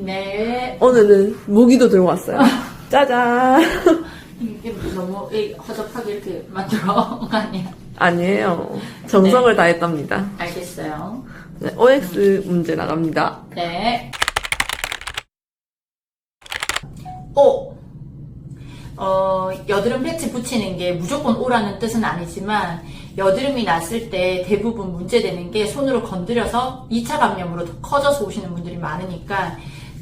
네. 오늘은 무기도 들고 왔어요. 짜잔. 이게 너무 이- 허접하게 이렇게 만들어 온 거 아니야? 아니에요. 정성을 다했답니다. 알겠어요. 네, OX 문제 나갑니다. 네. 오. 어, 여드름 패치 붙이는 게 무조건 오라는 뜻은 아니지만 여드름이 났을 때 대부분 문제되는 게 손으로 건드려서 2차 감염으로 더 커져서 오시는 분들이 많으니까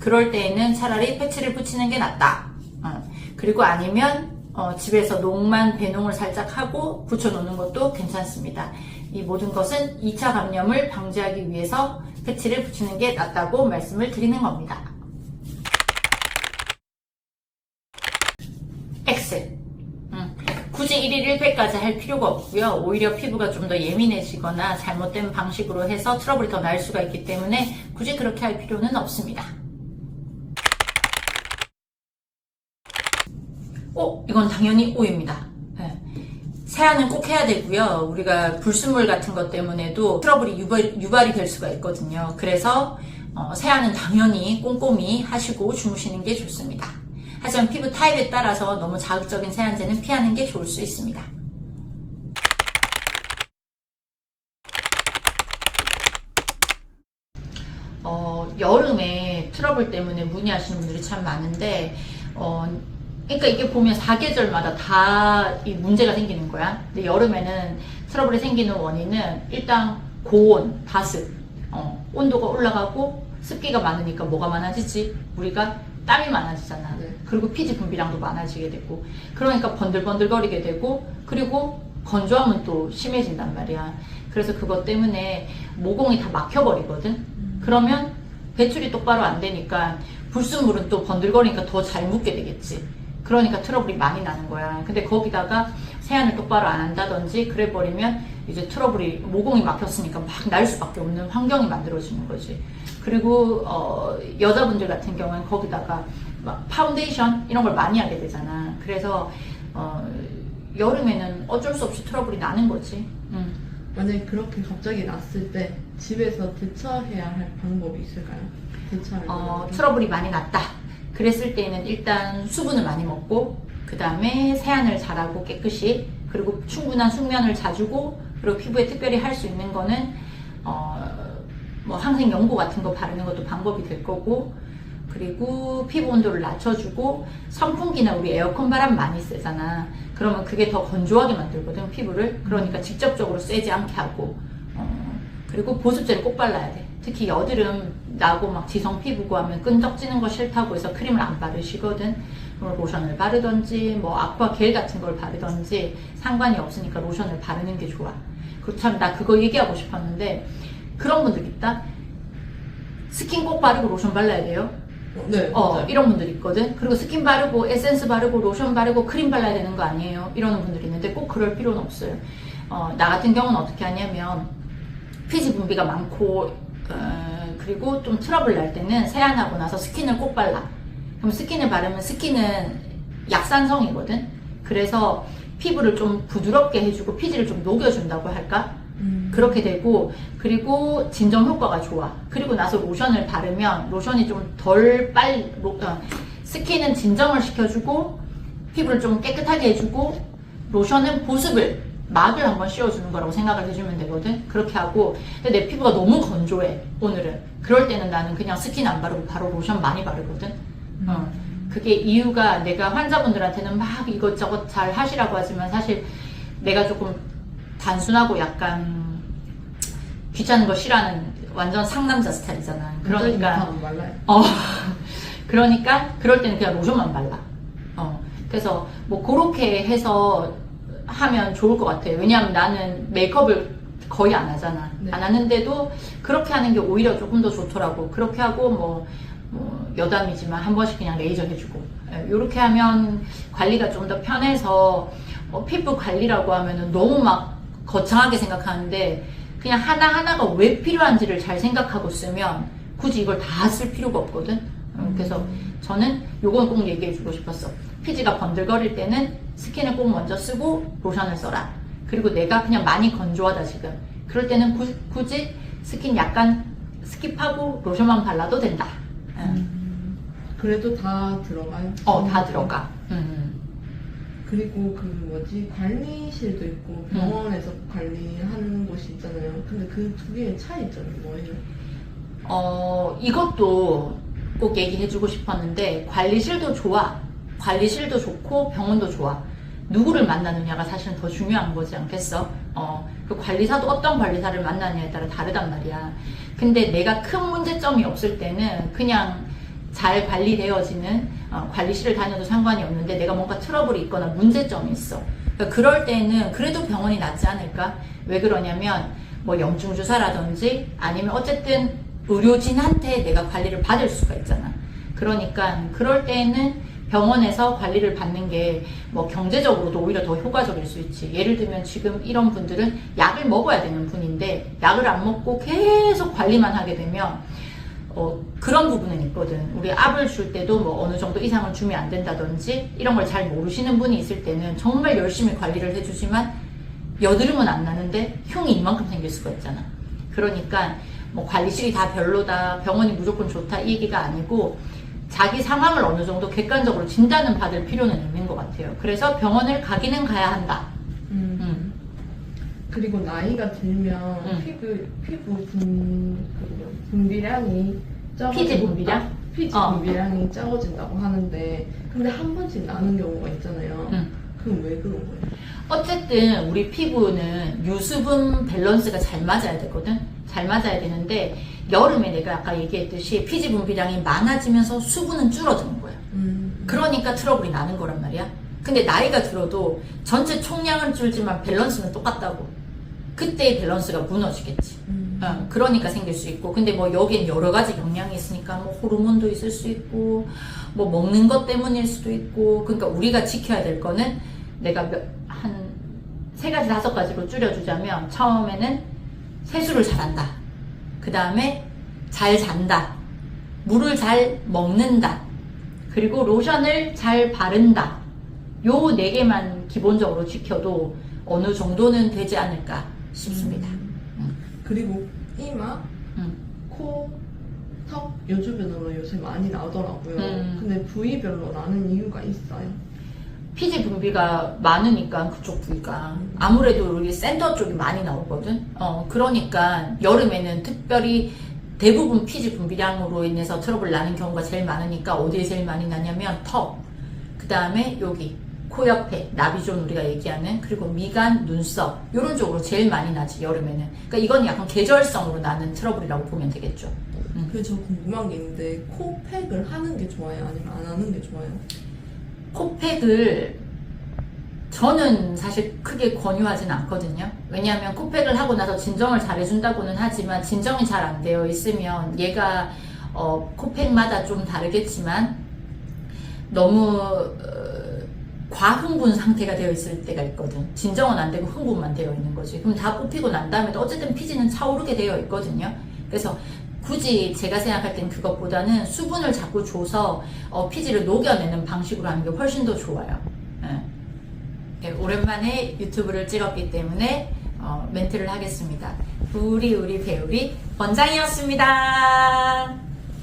그럴 때에는 차라리 패치를 붙이는 게 낫다. 어, 그리고 아니면 어, 집에서 농만 배농을 살짝 하고 붙여놓는 것도 괜찮습니다. 이 모든 것은 2차 감염을 방지하기 위해서 패치를 붙이는 게 낫다고 말씀을 드리는 겁니다. X. 음, 굳이 1일 1회까지 할 필요가 없고요. 오히려 피부가 좀 더 예민해지거나 잘못된 방식으로 해서 트러블이 더 날 수가 있기 때문에 굳이 그렇게 할 필요는 없습니다. 오, 이건 당연히 O입니다. 네. 세안은 꼭 해야 되고요. 우리가 불순물 같은 것 때문에도 트러블이 유발, 유발이 될 수가 있거든요. 그래서 어, 세안은 당연히 꼼꼼히 하시고 주무시는 게 좋습니다. 하지만 피부 타입에 따라서 너무 자극적인 세안제는 피하는 게 좋을 수 있습니다. 어, 여름에 트러블 때문에 문의하시는 분들이 참 많은데, 어, 그러니까 이게 보면 사계절마다 다 이 문제가 생기는 거야. 근데 여름에는 트러블이 생기는 원인은 일단 고온, 다습, 어, 온도가 올라가고 습기가 많으니까 뭐가 많아지지? 우리가 땀이 많아지잖아. 네. 그리고 피지 분비량도 많아지게 되고, 그러니까 번들번들거리게 되고, 그리고 건조하면 또 심해진단 말이야. 그래서 그것 때문에 모공이 다 막혀버리거든. 그러면 배출이 똑바로 안 되니까 불순물은 또 번들거리니까 더 잘 묻게 되겠지. 그러니까 트러블이 많이 나는 거야. 근데 거기다가 세안을 똑바로 안 한다든지 그래 버리면 이제 트러블이 모공이 막혔으니까 막 날 수밖에 없는 환경이 만들어지는 거지. 그리고 어, 여자분들 같은 경우는 거기다가 막 파운데이션 이런 걸 많이 하게 되잖아. 그래서 어, 여름에는 어쩔 수 없이 트러블이 나는 거지. 음. 만약에 그렇게 갑자기 났을 때 집에서 대처해야 할 방법이 있을까요? 대처할 어, 방법이? 트러블이 많이 났다. 그랬을 때는 일단 수분을 많이 먹고, 그 다음에 세안을 잘하고 깨끗이, 그리고 충분한 숙면을 자주고, 그리고 피부에 특별히 할 수 있는 거는, 어, 뭐 항생 연고 같은 거 바르는 것도 방법이 될 거고, 그리고 피부 온도를 낮춰주고, 선풍기나 우리 에어컨 바람 많이 쐬잖아. 그러면 그게 더 건조하게 만들거든, 피부를. 그러니까 직접적으로 쐬지 않게 하고, 어, 그리고 보습제를 꼭 발라야 돼. 특히 여드름 나고 막 지성 피부고 하면 끈적지는 거 싫다고 해서 크림을 안 바르시거든. 그럼 로션을 바르던지 뭐 아쿠아 겔 같은 걸 바르던지 상관이 없으니까 로션을 바르는 게 좋아. 그참 나 그거 얘기하고 싶었는데 그런 분들 있다. 스킨 꼭 바르고 로션 발라야 돼요. 네. 어, 맞아요. 이런 분들 있거든. 그리고 스킨 바르고 에센스 바르고 로션 바르고 크림 발라야 되는 거 아니에요. 이러는 분들이 있는데 꼭 그럴 필요는 없어요. 어, 나 같은 경우는 어떻게 하냐면 피지 분비가 많고 어, 그리고 좀 트러블 날 때는 세안하고 나서 스킨을 꼭 발라. 그럼 스킨을 바르면 스킨은 약산성이거든. 그래서 피부를 좀 부드럽게 해주고 피지를 좀 녹여준다고 할까? 음. 그렇게 되고 그리고 진정 효과가 좋아. 그리고 나서 로션을 바르면 로션이 좀 덜 빨리 로- 어, 스킨은 진정을 시켜주고 피부를 좀 깨끗하게 해주고 로션은 보습을 막을 한번 씌워주는 거라고 생각을 해주면 되거든. 그렇게 하고 근데 내 피부가 너무 건조해 오늘은. 그럴 때는 나는 그냥 스킨 안 바르고 바로 로션 많이 바르거든. 어. 그게 이유가 내가 환자분들한테는 막 이것저것 잘 하시라고 하지만 사실 내가 조금 단순하고 약간 귀찮은 거 싫어하는 완전 상남자 스타일이잖아. 그러니까 안 발라요. 어 그러니까 그럴 때는 그냥 로션만 발라. 어 그래서 뭐 그렇게 해서 하면 좋을 것 같아요. 왜냐하면 나는 메이크업을 거의 안 하잖아. 네. 안 하는데도 그렇게 하는 게 오히려 조금 더 좋더라고. 그렇게 하고 뭐, 뭐 여담이지만 한 번씩 그냥 레이저 해주고 이렇게 하면 관리가 좀 더 편해서 어, 피부 관리라고 하면은 너무 막 거창하게 생각하는데 그냥 하나 하나가 왜 필요한지를 잘 생각하고 쓰면 굳이 이걸 다 쓸 필요가 없거든. 어, 그래서 저는 요건 꼭 얘기해주고 싶었어. 피지가 번들거릴 때는 스킨을 꼭 먼저 쓰고 로션을 써라. 그리고 내가 그냥 많이 건조하다 지금. 그럴 때는 구- 굳이 스킨 약간 스킵하고 로션만 발라도 된다. 응. 그래도 다 들어가요? 어, 다 들어가. 음. 그리고 그 뭐지 관리실도 있고 음. 병원에서 관리하는 곳이 있잖아요. 근데 그 두 개의 차이점이 뭐예요? 어, 이것도 꼭 얘기해주고 싶었는데, 관리실도 좋아. 관리실도 좋고, 병원도 좋아. 누구를 만나느냐가 사실은 더 중요한 거지 않겠어? 어, 그 관리사도 어떤 관리사를 만나느냐에 따라 다르단 말이야. 근데 내가 큰 문제점이 없을 때는 그냥 잘 관리되어지는 어, 관리실을 다녀도 상관이 없는데 내가 뭔가 트러블이 있거나 문제점이 있어. 그럴 때는 그래도 병원이 낫지 않을까? 왜 그러냐면 뭐 영증 주사라든지 아니면 어쨌든 의료진한테 내가 관리를 받을 수가 있잖아. 그러니까 그럴 때는 병원에서 관리를 받는 게 뭐 경제적으로도 오히려 더 효과적일 수 있지. 예를 들면 지금 이런 분들은 약을 먹어야 되는 분인데 약을 안 먹고 계속 관리만 하게 되면 어, 그런 부분은 있거든. 우리 압을 줄 때도 뭐 어느 정도 이상을 주면 안 된다든지 이런 걸 잘 모르시는 분이 있을 때는 정말 열심히 관리를 해주지만 여드름은 안 나는데 흉이 이만큼 생길 수가 있잖아. 그러니까 뭐 관리실이 다 별로다, 병원이 무조건 좋다 이 얘기가 아니고 자기 상황을 어느 정도 객관적으로 진단은 받을 필요는 있는 것 같아요. 그래서 병원을 가기는 가야 한다. 음. 음. 그리고 나이가 들면 음. 피부 피부 분그 분비량이. 피지 분비량? 피지 어. 분비량이 적어진다고 하는데 근데 한 번씩 나는 경우가 있잖아요. 음. 그럼 왜 그런 거예요? 어쨌든 우리 피부는 유수분 밸런스가 잘 맞아야 되거든. 잘 맞아야 되는데 여름에 내가 아까 얘기했듯이 피지 분비량이 많아지면서 수분은 줄어드는 거야. 음. 그러니까 트러블이 나는 거란 말이야. 근데 나이가 들어도 전체 총량은 줄지만 밸런스는 똑같다고. 그때의 밸런스가 무너지겠지. 음. 어, 그러니까 생길 수 있고 근데 뭐 여기엔 여러 가지 영향이 있으니까 뭐 호르몬도 있을 수 있고 뭐 먹는 것 때문일 수도 있고 그러니까 우리가 지켜야 될 거는 내가 한 세 가지 다섯 가지로 줄여주자면 처음에는 세수를 잘한다 그 다음에 잘 잔다 물을 잘 먹는다 그리고 로션을 잘 바른다 요 네 개만 기본적으로 지켜도 어느 정도는 되지 않을까 싶습니다. 음. 그리고 이마, 음. 코, 턱 요주변으로 요새 많이 나더라고요. 음. 근데 부위별로 나는 이유가 있어요. 피지 분비가 많으니까 그쪽 부위가 아무래도 우리 센터 쪽이 많이 나오거든. 어 그러니까 여름에는 특별히 대부분 피지 분비량으로 인해서 트러블 나는 경우가 제일 많으니까 어디에 제일 많이 나냐면 턱, 그 다음에 여기 코 옆에 나비존 우리가 얘기하는 그리고 미간, 눈썹 이런 쪽으로 제일 많이 나지 여름에는. 그러니까 이건 약간 계절성으로 나는 트러블이라고 보면 되겠죠. 그래서 저 궁금한 게 있는데 코팩을 하는 게 좋아요? 아니면 안 하는 게 좋아요? 코팩을 저는 사실 크게 권유하진 않거든요. 왜냐하면 코팩을 하고 나서 진정을 잘해준다고는 하지만 진정이 잘 안 되어 있으면 얘가 어, 코팩마다 좀 다르겠지만 너무 어, 과흥분 상태가 되어 있을 때가 있거든. 진정은 안 되고 흥분만 되어 있는 거지. 그럼 다 뽑히고 난 다음에도 어쨌든 피지는 차오르게 되어 있거든요. 그래서 굳이 제가 생각할 땐 그것보다는 수분을 자꾸 줘서 어, 피지를 녹여내는 방식으로 하는 게 훨씬 더 좋아요. 예. 예, 오랜만에 유튜브를 찍었기 때문에 어, 멘트를 하겠습니다. 우리 우리 배우리 원장이었습니다.